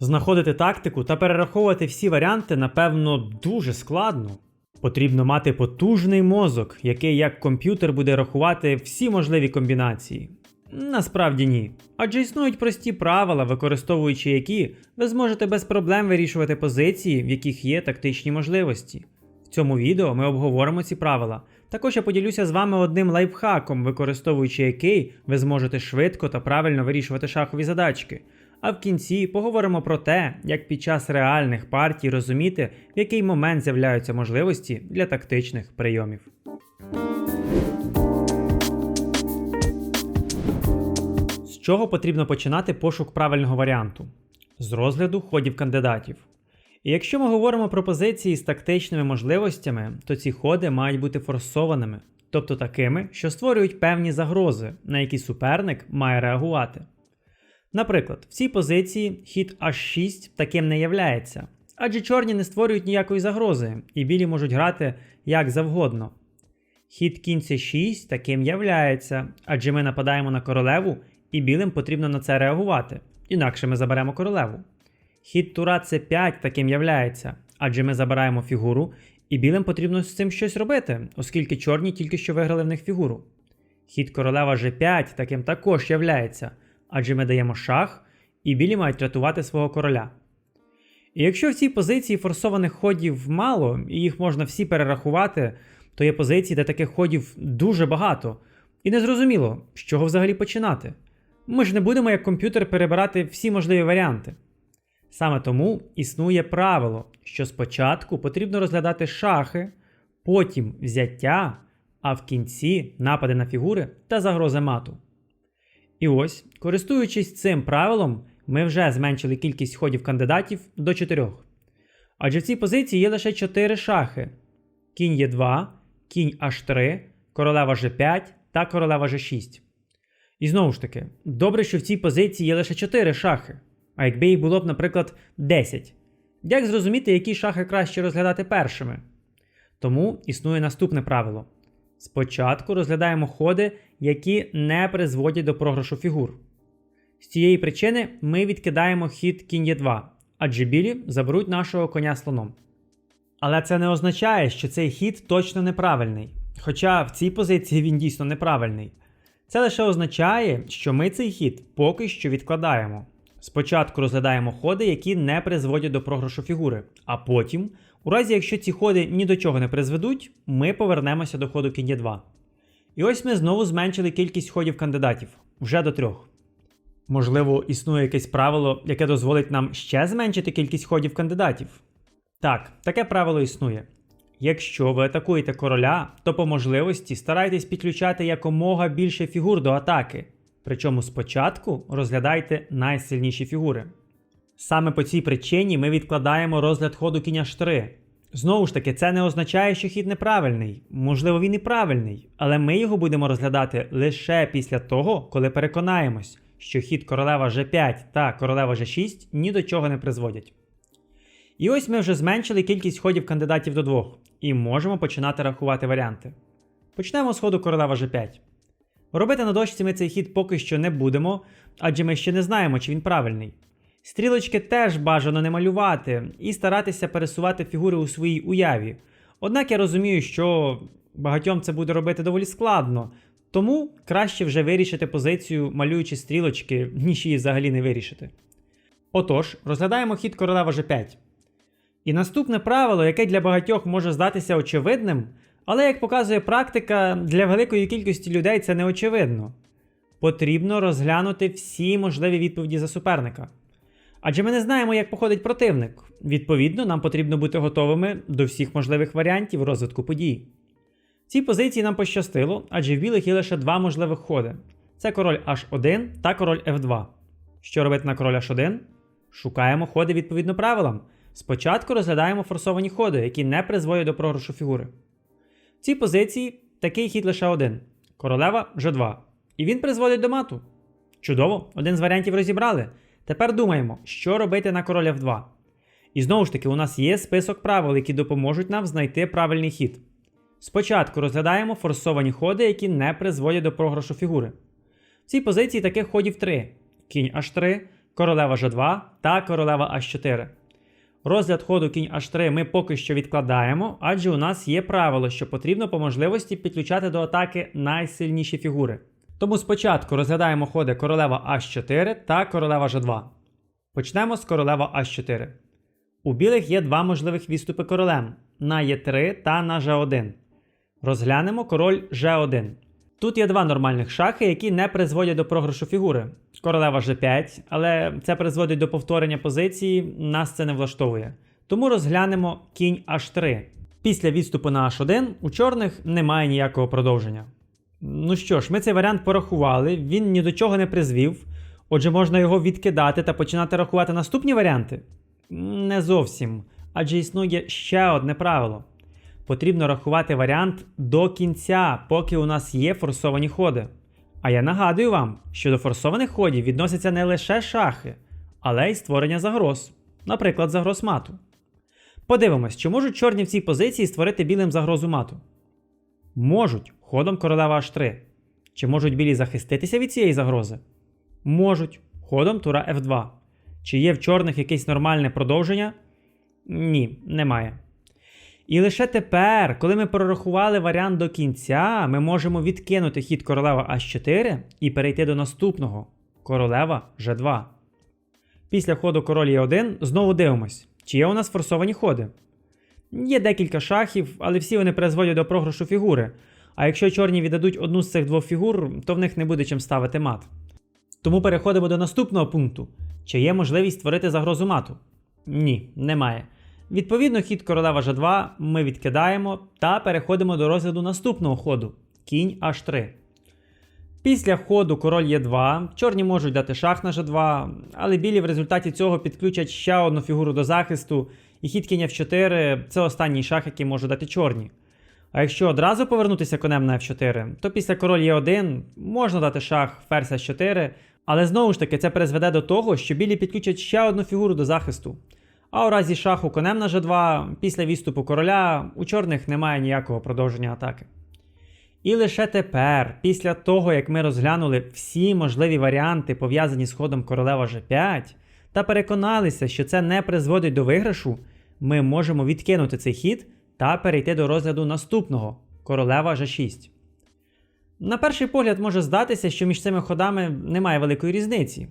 Знаходити тактику та перераховувати всі варіанти, напевно, дуже складно. Потрібно мати потужний мозок, який як комп'ютер буде рахувати всі можливі комбінації. Насправді ні. Адже існують прості правила, використовуючи які ви зможете без проблем вирішувати позиції, в яких є тактичні можливості. В цьому відео ми обговоримо ці правила. Також я поділюся з вами одним лайфхаком, використовуючи який ви зможете швидко та правильно вирішувати шахові задачки. А в кінці поговоримо про те, як під час реальних партій розуміти, в який момент з'являються можливості для тактичних прийомів. З чого потрібно починати пошук правильного варіанту? З розгляду ходів кандидатів. І якщо ми говоримо про позиції з тактичними можливостями, то ці ходи мають бути форсованими, тобто такими, що створюють певні загрози, на які суперник має реагувати. Наприклад, в цій позиції хід H6 таким не являється, адже чорні не створюють ніякої загрози, і білі можуть грати як завгодно. Хід кінь c6 таким являється, адже ми нападаємо на королеву, і білим потрібно на це реагувати, інакше ми заберемо королеву. Хід тура c5 таким являється, адже ми забираємо фігуру, і білим потрібно з цим щось робити, оскільки чорні тільки що виграли в них фігуру. Хід королева g5 таким також являється, адже ми даємо шах, і білі мають рятувати свого короля. І якщо в цій позиції форсованих ходів мало, і їх можна всі перерахувати, то є позиції, де таких ходів дуже багато, і незрозуміло, з чого взагалі починати. Ми ж не будемо як комп'ютер перебирати всі можливі варіанти. Саме тому існує правило, що спочатку потрібно розглядати шахи, потім взяття, а в кінці напади на фігури та загрози мату. І ось, користуючись цим правилом, ми вже зменшили кількість ходів кандидатів до 4. Адже в цій позиції є лише 4 шахи: кінь Е2, кінь H3, королева G5 та королева G6. І знову ж таки, добре, що в цій позиції є лише 4 шахи. А якби їх було б, наприклад, 10. Як зрозуміти, які шахи краще розглядати першими? Тому існує наступне правило: спочатку розглядаємо ходи, які не призводять до програшу фігур. З цієї причини ми відкидаємо хід кінь Е2, адже білі заберуть нашого коня слоном. Але це не означає, що цей хід точно неправильний. Хоча в цій позиції він дійсно неправильний. Це лише означає, що ми цей хід поки що відкладаємо. Спочатку розглядаємо ходи, які не призводять до програшу фігури, а потім, у разі якщо ці ходи ні до чого не призведуть, ми повернемося до ходу кінь 2. І ось ми знову зменшили кількість ходів кандидатів вже до трьох. Можливо, існує якесь правило, яке дозволить нам ще зменшити кількість ходів кандидатів. Так, таке правило існує. Якщо ви атакуєте короля, то по можливості старайтесь підключати якомога більше фігур до атаки. Причому спочатку розглядайте найсильніші фігури. Саме по цій причині ми відкладаємо розгляд ходу кінь H3. Знову ж таки, це не означає, що хід неправильний. Можливо, він і правильний, але ми його будемо розглядати лише після того, коли переконаємось, що хід королева G5 та королева G6 ні до чого не призводять. І ось ми вже зменшили кількість ходів кандидатів до двох, і можемо починати рахувати варіанти. Почнемо з ходу королева G5. Робити на дошці ми цей хід поки що не будемо, адже ми ще не знаємо, чи він правильний. Стрілочки теж бажано не малювати і старатися пересувати фігури у своїй уяві. Однак я розумію, що багатьом це буде робити доволі складно, тому краще вже вирішити позицію, малюючи стрілочки, ніж її взагалі не вирішити. Отож, розглядаємо хід королева G5. І наступне правило, яке для багатьох може здатися очевидним, але як показує практика, для великої кількості людей це не очевидно. Потрібно розглянути всі можливі відповіді за суперника. Адже ми не знаємо, як походить противник. Відповідно, нам потрібно бути готовими до всіх можливих варіантів розвитку подій. Цій позиції нам пощастило, адже в білих є лише два можливих ходи: це король H1 та король F2. Що робити на король H1? Шукаємо ходи відповідно правилам. Спочатку розглядаємо форсовані ходи, які не призводять до програшу фігури. В цій позиції такий хід лише один: королева G2. І він призводить до мату. Чудово, один з варіантів розібрали. Тепер думаємо, що робити на король F2. І знову ж таки, у нас є список правил, які допоможуть нам знайти правильний хід. Спочатку розглядаємо форсовані ходи, які не призводять до програшу фігури. В цій позиції таких ходів три: кінь H3, королева G2 та королева H4. Розгляд ходу кінь H3 ми поки що відкладаємо, адже у нас є правило, що потрібно по можливості підключати до атаки найсильніші фігури. Тому спочатку розглядаємо ходи королева H4 та королева G2. Почнемо з королева H4. У білих є два можливих відступи королем на Е3 та на G1. Розглянемо король G1. Тут є два нормальних шахи, які не призводять до програшу фігури. Королева G5, але це призводить до повторення позиції, нас це не влаштовує. Тому розглянемо кінь H3. Після відступу на H1 у чорних немає ніякого продовження. Ну що ж, ми цей варіант порахували, він ні до чого не призвів. Отже, можна його відкидати та починати рахувати наступні варіанти? Не зовсім. Адже існує ще одне правило. Потрібно рахувати варіант до кінця, поки у нас є форсовані ходи. А я нагадую вам, що до форсованих ходів відносяться не лише шахи, але й створення загроз, наприклад, загроз мату. Подивимось, чи можуть чорні в цій позиції створити білим загрозу мату? Можуть ходом королева H3. Чи можуть білі захиститися від цієї загрози? Можуть ходом тура F2. Чи є в чорних якесь нормальне продовження? Ні, немає. І лише тепер, коли ми прорахували варіант до кінця, ми можемо відкинути хід королева H4 і перейти до наступного королева G2. Після ходу король Е1 знову дивимось, чи є у нас форсовані ходи. Є декілька шахів, але всі вони призводять до програшу фігури. А якщо чорні віддадуть одну з цих двох фігур, то в них не буде чим ставити мат. Тому переходимо до наступного пункту: чи є можливість створити загрозу мату? Ні, немає. Відповідно, хід королева G2 ми відкидаємо та переходимо до розгляду наступного ходу кінь H3. Після ходу король Е2 чорні можуть дати шах на G2, але білі в результаті цього підключать ще одну фігуру до захисту, і хід кінь F4 це останній шах, який можуть дати чорні. А якщо одразу повернутися конем на F4, то після король Е1 можна дати шах ферзь H4, але знову ж таки це призведе до того, що білі підключать ще одну фігуру до захисту. А у разі шаху конем на G2 після відступу короля у чорних немає ніякого продовження атаки. І лише тепер, після того, як ми розглянули всі можливі варіанти, пов'язані з ходом королева G5, та переконалися, що це не призводить до виграшу, ми можемо відкинути цей хід та перейти до розгляду наступного королева G6. На перший погляд може здатися, що між цими ходами немає великої різниці.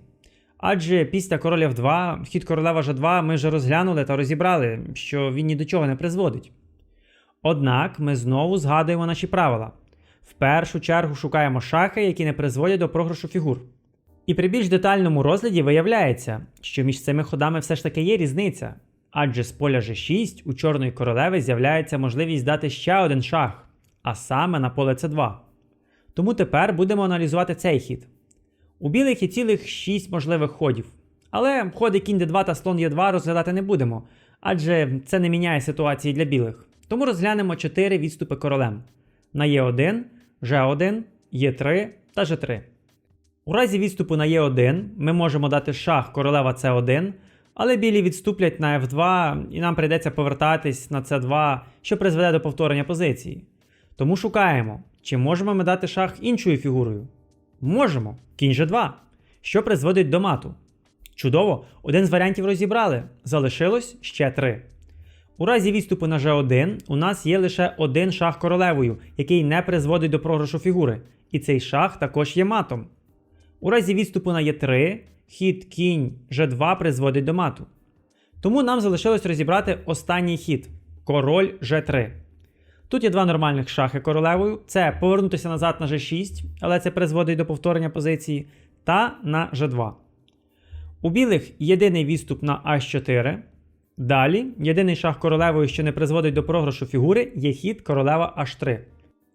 Адже після короля F2, хід королева G2 ми вже розглянули та розібрали, що він ні до чого не призводить. Однак ми знову згадуємо наші правила. В першу чергу шукаємо шахи, які не призводять до програшу фігур. І при більш детальному розгляді виявляється, що між цими ходами все ж таки є різниця, адже з поля G6 у чорної королеви з'являється можливість дати ще один шах, а саме на поле c2. Тому тепер будемо аналізувати цей хід. У білих є цілих 6 можливих ходів. Але ходи кінь d2 та слон e2 розглядати не будемо, адже це не міняє ситуації для білих. Тому розглянемо 4 відступи королем на e1, g1, e3 та g3. У разі відступу на e1 ми можемо дати шах королева c1, але білі відступлять на f2 і нам прийдеться повертатись на c2, що призведе до повторення позиції. Тому шукаємо, чи можемо ми дати шах іншою фігурою. Можемо. Кінь G2, що призводить до мату. Чудово, один з варіантів розібрали. Залишилось ще три. У разі відступу на G1 у нас є лише один шах королевою, який не призводить до програшу фігури. І цей шах також є матом. У разі відступу на Е3 хід кінь G2 призводить до мату. Тому нам залишилось розібрати останній хід король G3. Тут є два нормальних шахи королевою. Це повернутися назад на G6, але це призводить до повторення позиції, та на G2. У білих єдиний відступ на H4. Далі, єдиний шах королевою, що не призводить до програшу фігури, є хід королева H3.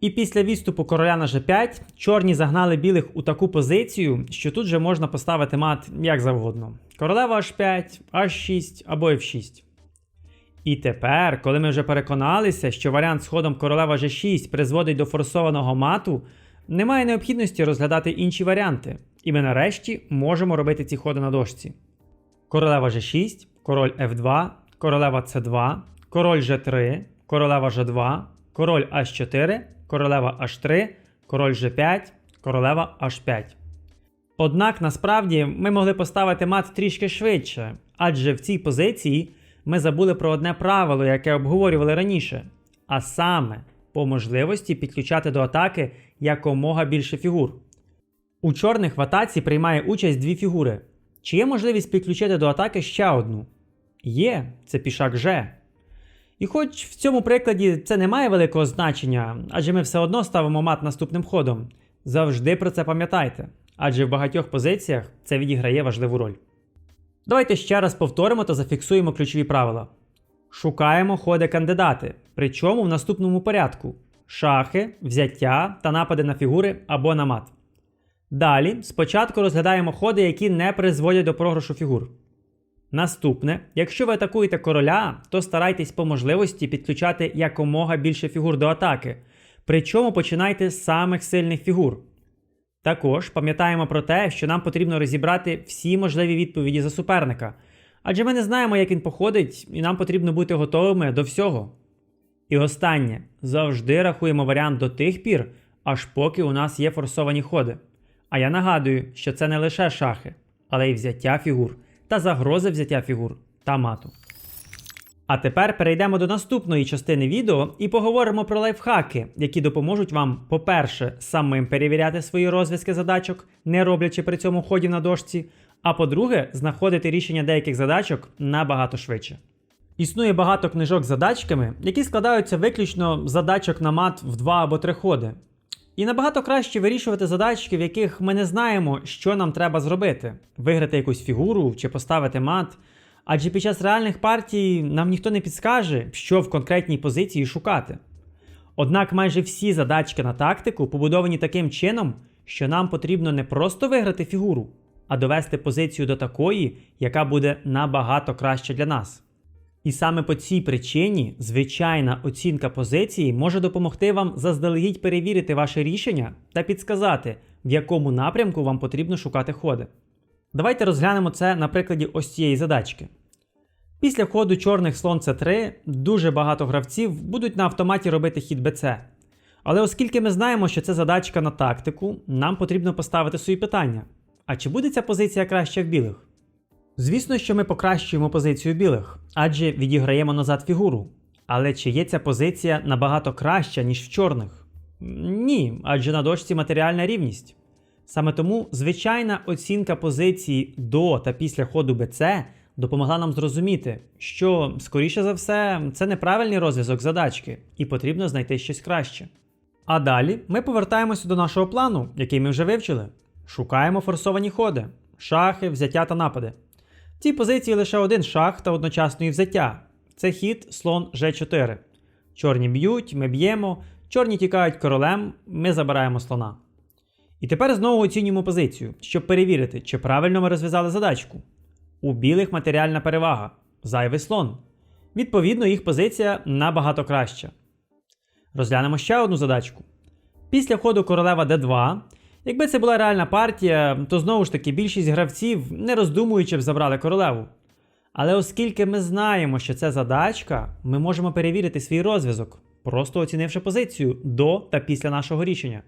І після відступу короля на G5 чорні загнали білих у таку позицію, що тут вже можна поставити мат як завгодно. Королева H5, H6 або F6. І тепер, коли ми вже переконалися, що варіант з ходом королева G6 призводить до форсованого мату, немає необхідності розглядати інші варіанти. І ми нарешті можемо робити ці ходи на дошці. Королева G6, король F2, королева C2, король G3, королева G2, король H4, королева H3, король G5, королева H5. Однак насправді ми могли поставити мат трішки швидше, адже в цій позиції ми забули про одне правило, яке обговорювали раніше, а саме по можливості підключати до атаки якомога більше фігур. У чорних в атаці приймає участь дві фігури. Чи є можливість підключити до атаки ще одну? Є, це пішак Ж. І хоч в цьому прикладі це не має великого значення, адже ми все одно ставимо мат наступним ходом, завжди про це пам'ятайте, адже в багатьох позиціях це відіграє важливу роль. Давайте ще раз повторимо та зафіксуємо ключові правила. Шукаємо ходи кандидати, причому в наступному порядку: шахи, взяття та напади на фігури або на мат. Далі спочатку розглядаємо ходи, які не призводять до програшу фігур. Наступне, якщо ви атакуєте короля, то старайтесь по можливості підключати якомога більше фігур до атаки, причому починайте з самих сильних фігур. Також пам'ятаємо про те, що нам потрібно розібрати всі можливі відповіді за суперника, адже ми не знаємо, як він походить, і нам потрібно бути готовими до всього. І останнє завжди рахуємо варіант до тих пір, аж поки у нас є форсовані ходи. А я нагадую, що це не лише шахи, але й взяття фігур та загрози взяття фігур та мату. А тепер перейдемо до наступної частини відео і поговоримо про лайфхаки, які допоможуть вам, по-перше, самим перевіряти свої розв'язки задачок, не роблячи при цьому ходів на дошці. А по-друге, знаходити рішення деяких задачок набагато швидше. Існує багато книжок з задачками, які складаються виключно з задачок на мат в два або три ходи. І набагато краще вирішувати задачки, в яких ми не знаємо, що нам треба зробити: виграти якусь фігуру чи поставити мат. Адже під час реальних партій нам ніхто не підскаже, що в конкретній позиції шукати. Однак майже всі задачки на тактику побудовані таким чином, що нам потрібно не просто виграти фігуру, а довести позицію до такої, яка буде набагато краще для нас. І саме по цій причині звичайна оцінка позиції може допомогти вам заздалегідь перевірити ваше рішення та підсказати, в якому напрямку вам потрібно шукати ходи. Давайте розглянемо це на прикладі ось цієї задачки. Після ходу чорних слон С3 дуже багато гравців будуть на автоматі робити хід БЦ. Але оскільки ми знаємо, що це задачка на тактику, нам потрібно поставити свої питання. А чи буде ця позиція краще в білих? Звісно, що ми покращуємо позицію білих, адже відіграємо назад фігуру. Але чи є ця позиція набагато краща, ніж в чорних? Ні, адже на дошці матеріальна рівність. Саме тому звичайна оцінка позиції до та після ходу БЦ допомогла нам зрозуміти, що, скоріше за все, це неправильний розв'язок задачки, і потрібно знайти щось краще. А далі ми повертаємося до нашого плану, який ми вже вивчили. Шукаємо форсовані ходи, шахи, взяття та напади. В цій позиції лише один шах та одночасно і взяття. Це хід слон G4. Чорні б'ють, ми б'ємо, чорні тікають королем, ми забираємо слона. І тепер знову оцінюємо позицію, щоб перевірити, чи правильно ми розв'язали задачку. У білих матеріальна перевага, зайвий слон. Відповідно, їх позиція набагато краща. Розглянемо ще одну задачку. Після ходу королева d2, якби це була реальна партія, то знову ж таки більшість гравців, не роздумуючи б забрали королеву. Але оскільки ми знаємо, що це задачка, ми можемо перевірити свій розв'язок, просто оцінивши позицію до та після нашого рішення.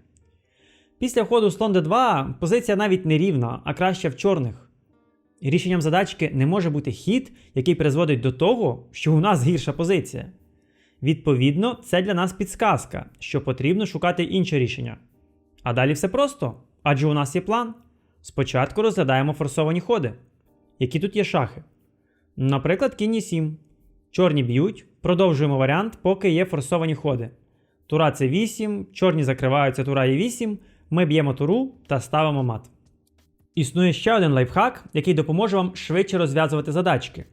Після ходу слон d2 позиція навіть не рівна, а краще в чорних. Рішенням задачки не може бути хід, який призводить до того, що у нас гірша позиція. Відповідно, це для нас підсказка, що потрібно шукати інше рішення. А далі все просто, адже у нас є план. Спочатку розглядаємо форсовані ходи. Які тут є шахи. Наприклад, кінь 7. Чорні б'ють, продовжуємо варіант, поки є форсовані ходи. Тура це 8, чорні закриваються тура є 8, ми б'ємо туру та ставимо мат. Існує ще один лайфхак, який допоможе вам швидше розв'язувати задачки.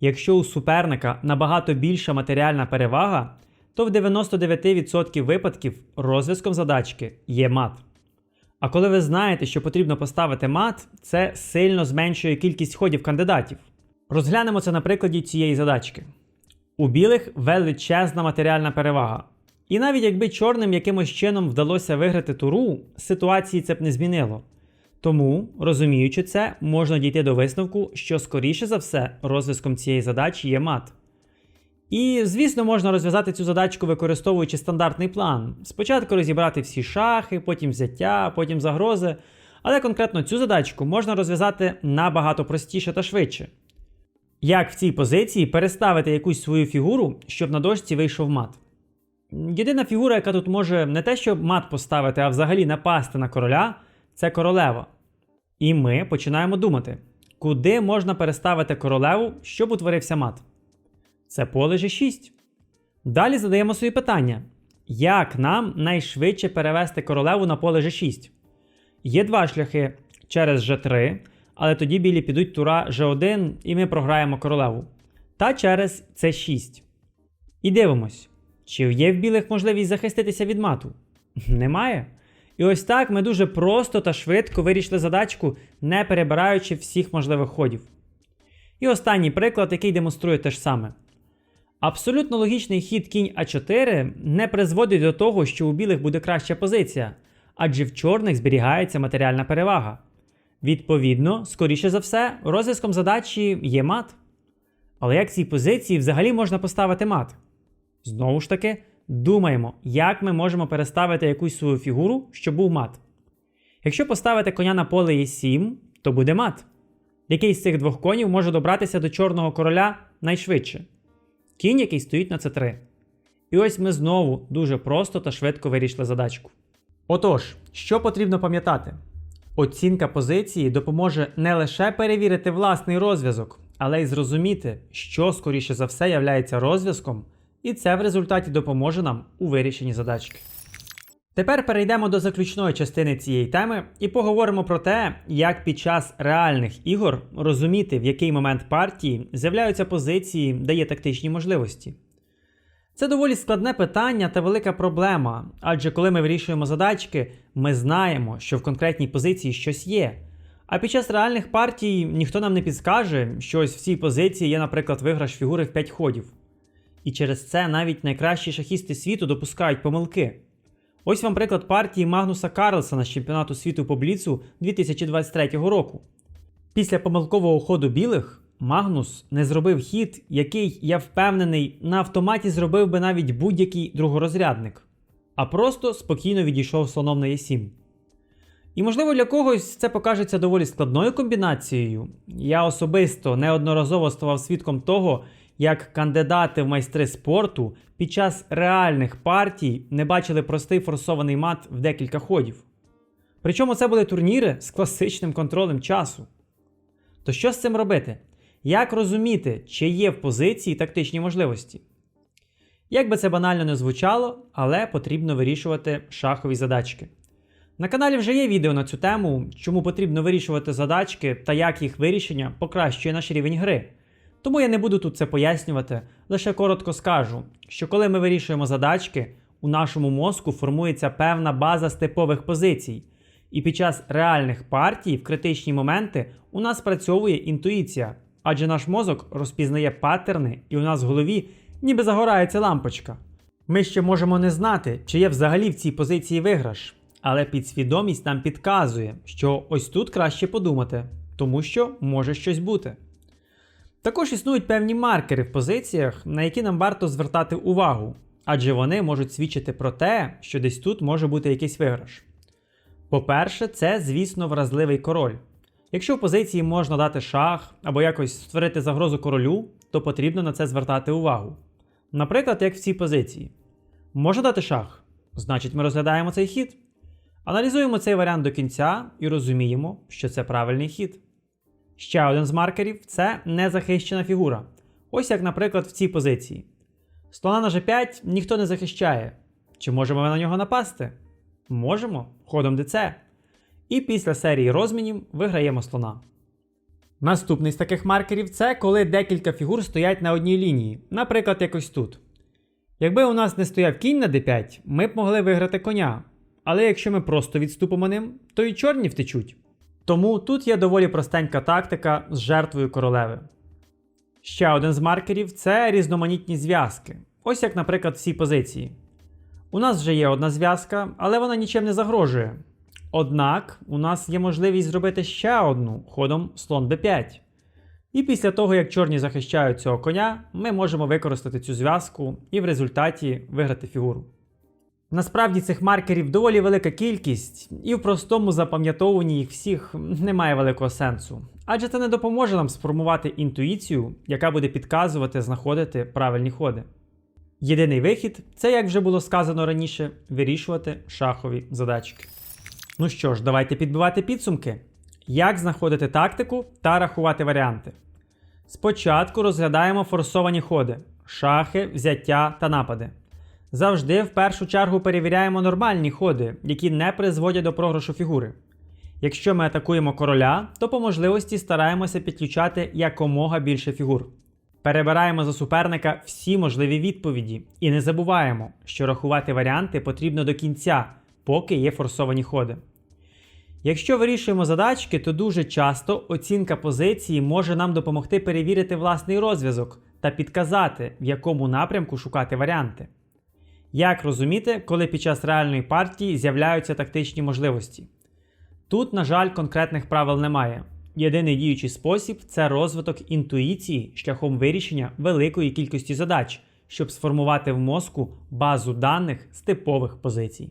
Якщо у суперника набагато більша матеріальна перевага, то в 99% випадків розв'язком задачки є мат. А коли ви знаєте, що потрібно поставити мат, це сильно зменшує кількість ходів кандидатів. Розглянемо це на прикладі цієї задачки. У білих величезна матеріальна перевага. І навіть якби чорним якимось чином вдалося виграти туру, ситуації це б не змінило. Тому, розуміючи це, можна дійти до висновку, що скоріше за все розв'язком цієї задачі є мат. І, звісно, можна розв'язати цю задачку, використовуючи стандартний план. Спочатку розібрати всі шахи, потім взяття, потім загрози. Але конкретно цю задачку можна розв'язати набагато простіше та швидше. Як в цій позиції переставити якусь свою фігуру, щоб на дошці вийшов мат? Єдина фігура, яка тут може не те, щоб мат поставити, а взагалі напасти на короля, це королева. І ми починаємо думати, куди можна переставити королеву, щоб утворився мат. Це поле G6. Далі задаємо собі питання: як нам найшвидше перевести королеву на поле G6? Є два шляхи через G3, але тоді білі підуть тура G1 і ми програємо королеву. Та через C6. І дивимось, чи є в білих можливість захиститися від мату? Немає. І ось так ми дуже просто та швидко вирішили задачку, не перебираючи всіх можливих ходів. І останній приклад, який демонструє те ж саме. Абсолютно логічний хід кінь А4 не призводить до того, що у білих буде краща позиція, адже в чорних зберігається матеріальна перевага. Відповідно, скоріше за все, розв'язком задачі є мат. Але як цій позиції взагалі можна поставити мат? Знову ж таки, думаємо, як ми можемо переставити якусь свою фігуру, щоб був мат. Якщо поставити коня на поле Е7, то буде мат. Який з цих двох конів може добратися до чорного короля найшвидше? Кінь, який стоїть на С3. І ось ми знову дуже просто та швидко вирішили задачку. Отож, що потрібно пам'ятати? Оцінка позиції допоможе не лише перевірити власний розв'язок, але й зрозуміти, що скоріше за все являється розв'язком, і це в результаті допоможе нам у вирішенні задачки. Тепер перейдемо до заключної частини цієї теми і поговоримо про те, як під час реальних ігор розуміти, в який момент партії з'являються позиції, де є тактичні можливості. Це доволі складне питання та велика проблема, адже коли ми вирішуємо задачки, ми знаємо, що в конкретній позиції щось є. А під час реальних партій ніхто нам не підскаже, що ось в цій позиції є, наприклад, виграш фігури в 5 ходів. І через це навіть найкращі шахісти світу допускають помилки. Ось вам приклад партії Магнуса Карлсона з чемпіонату світу по Бліцу 2023 року. Після помилкового ходу білих Магнус не зробив хід, який, я впевнений, на автоматі зробив би навіть будь-який другорозрядник, а просто спокійно відійшов слоном на Е7. І можливо для когось це покажеться доволі складною комбінацією. Я особисто неодноразово ставав свідком того, як кандидати в майстри спорту під час реальних партій не бачили простий форсований мат в декілька ходів. Причому це були турніри з класичним контролем часу. То що з цим робити? Як розуміти, чи є в позиції тактичні можливості? Як би це банально не звучало, але потрібно вирішувати шахові задачки. На каналі вже є відео на цю тему, чому потрібно вирішувати задачки та як їх вирішення покращує наш рівень гри. Тому я не буду тут це пояснювати, лише коротко скажу, що коли ми вирішуємо задачки, у нашому мозку формується певна база з типових позицій, і під час реальних партій в критичні моменти у нас працьовує інтуїція, адже наш мозок розпізнає паттерни, і у нас в голові ніби загорається лампочка. Ми ще можемо не знати, чи є взагалі в цій позиції виграш, але підсвідомість нам підказує, що ось тут краще подумати, тому що може щось бути. Також існують певні маркери в позиціях, на які нам варто звертати увагу, адже вони можуть свідчити про те, що десь тут може бути якийсь виграш. По-перше, це, звісно, вразливий король. Якщо в позиції можна дати шах або якось створити загрозу королю, то потрібно на це звертати увагу. Наприклад, як в цій позиції. Можна дати шах? Значить, ми розглядаємо цей хід. Аналізуємо цей варіант до кінця і розуміємо, що це правильний хід. Ще один з маркерів це незахищена фігура. Ось як, наприклад, в цій позиції. Слона на G5 ніхто не захищає. Чи можемо ми на нього напасти? Можемо, ходом ДЦ. І після серії розмінів виграємо слона. Наступний з таких маркерів це коли декілька фігур стоять на одній лінії, наприклад, якось тут. Якби у нас не стояв кінь на d5, ми б могли виграти коня. Але якщо ми просто відступимо ним, то і чорні втечуть. Тому тут є доволі простенька тактика з жертвою королеви. Ще один з маркерів це різноманітні зв'язки. Ось як, наприклад, в цій позиції. У нас вже є одна зв'язка, але вона нічим не загрожує. Однак у нас є можливість зробити ще одну ходом слон b5. І після того, як чорні захищають цього коня, ми можемо використати цю зв'язку і в результаті виграти фігуру. Насправді цих маркерів доволі велика кількість, і в простому запам'ятовуванні їх всіх немає великого сенсу. Адже це не допоможе нам сформувати інтуїцію, яка буде підказувати знаходити правильні ходи. Єдиний вихід це, як вже було сказано раніше, вирішувати шахові задачки. Ну що ж, давайте підбивати підсумки. Як знаходити тактику та рахувати варіанти. Спочатку розглядаємо форсовані ходи, шахи, взяття та напади. Завжди в першу чергу перевіряємо нормальні ходи, які не призводять до програшу фігури. Якщо ми атакуємо короля, то по можливості стараємося підключати якомога більше фігур. Перебираємо за суперника всі можливі відповіді і не забуваємо, що рахувати варіанти потрібно до кінця, поки є форсовані ходи. Якщо вирішуємо задачки, то дуже часто оцінка позиції може нам допомогти перевірити власний розв'язок та підказати, в якому напрямку шукати варіанти. Як розуміти, коли під час реальної партії з'являються тактичні можливості? Тут, на жаль, конкретних правил немає. Єдиний діючий спосіб це розвиток інтуїції шляхом вирішення великої кількості задач, щоб сформувати в мозку базу даних з типових позицій.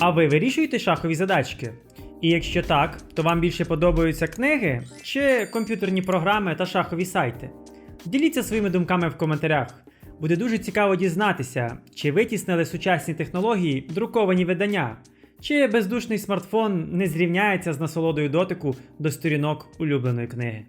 А ви вирішуєте шахові задачки? І якщо так, то вам більше подобаються книги чи комп'ютерні програми та шахові сайти? Діліться своїми думками в коментарях. Буде дуже цікаво дізнатися, чи витіснили сучасні технології друковані видання, чи бездушний смартфон не зрівняється з насолодою дотику до сторінок улюбленої книги.